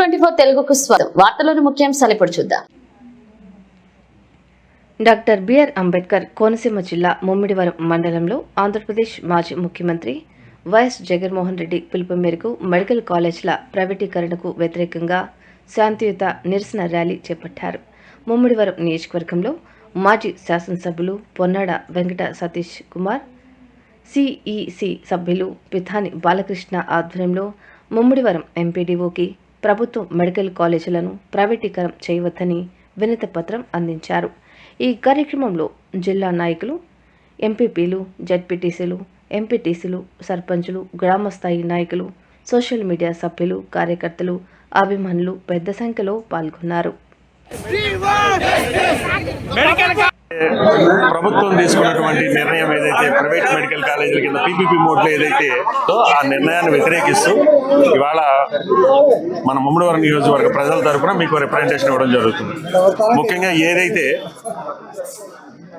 Twenty four తెలుగుకు స్వాగతం. వార్తలోని ముఖ్యాంశాలు ఇప్పుడు చూద్దాం. డాక్టర్ బిఆర్ అంబేద్కర్ కోనసీమ జిల్లా ముమ్మిడివరం మండలంలో ఆంధ్రప్రదేశ్ మాజీ ముఖ్యమంత్రి వైఎస్ జగన్మోహన్ రెడ్డి పిలుపు మేరకు మెడికల్ కాలేజీల ప్రైవేటీకరణకు వ్యతిరేకంగా శాంతియుత నిరసన ర్యాలీ చేపట్టారు. ముమ్మిడివరం నియోజకవర్గంలో మాజీ శాసనసభ్యులు పొన్నాడ వెంకట సతీష్ కుమార్ సిఈసి సభ్యులు పిథాని బాలకృష్ణ ఆధ్వర్యంలో ముమ్మిడివరం ఎంపీడీఓకి ప్రభుత్వ మెడికల్ కాలేజీలను ప్రైవేటీకరణ చేయవద్దని వినతి పత్రం అందించారు. ఈ కార్యక్రమంలో జిల్లా నాయకులు ఎంపీపీలు జడ్పీటీసీలు ఎంపీటీసీలు సర్పంచులు గ్రామస్థాయి నాయకులు సోషల్ మీడియా సభ్యులు కార్యకర్తలు అభిమానులు పెద్ద సంఖ్యలో పాల్గొన్నారు. ప్రభుత్వం తీసుకున్నటువంటి నిర్ణయం ఏదైతే ప్రైవేట్ మెడికల్ కాలేజీల కింద పీపీపీ మోడ్లో ఏదైతే ఆ నిర్ణయాన్ని వ్యతిరేకిస్తూ ఇవాళ మన ముమ్మడివరం నియోజకవర్గ ప్రజల తరఫున మీకు రిప్రజెంటేషన్ ఇవ్వడం జరుగుతుంది. ముఖ్యంగా ఏదైతే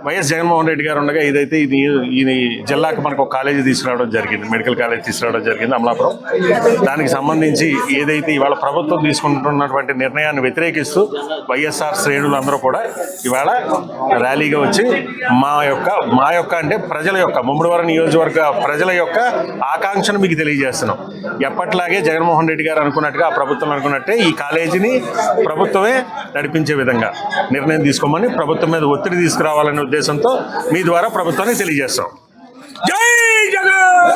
వైఎస్ జగన్మోహన్ రెడ్డి గారు ఉండగా ఇదైతే ఇది ఈ జిల్లాకు మనకు ఒక కాలేజీ తీసుకురావడం జరిగింది మెడికల్ కాలేజ్ తీసుకురావడం జరిగింది అమలాపురం. దానికి సంబంధించి ఏదైతే ఇవాళ ప్రభుత్వం తీసుకుంటున్నటువంటి నిర్ణయాన్ని వ్యతిరేకిస్తూ వైఎస్ఆర్ శ్రేణులు అందరూ కూడా ఇవాళ ర్యాలీగా వచ్చి మా యొక్క మా యొక్క అంటే ప్రజల యొక్క ముమ్మడివారం నియోజకవర్గ ప్రజల యొక్క ఆకాంక్షను మీకు తెలియజేస్తున్నాం. ఎప్పట్లాగే జగన్మోహన్ రెడ్డి గారు అనుకున్నట్టుగా ఆ ప్రభుత్వం అనుకున్నట్టే ఈ కాలేజీని ప్రభుత్వమే నడిపించే విధంగా నిర్ణయం తీసుకోమని ప్రభుత్వం మీద ఒత్తిడి తీసుకురావాలనే ఉద్దేశంతో మీ ద్వారా ప్రభుత్వానికి తెలియజేస్తాం. జై జగన్!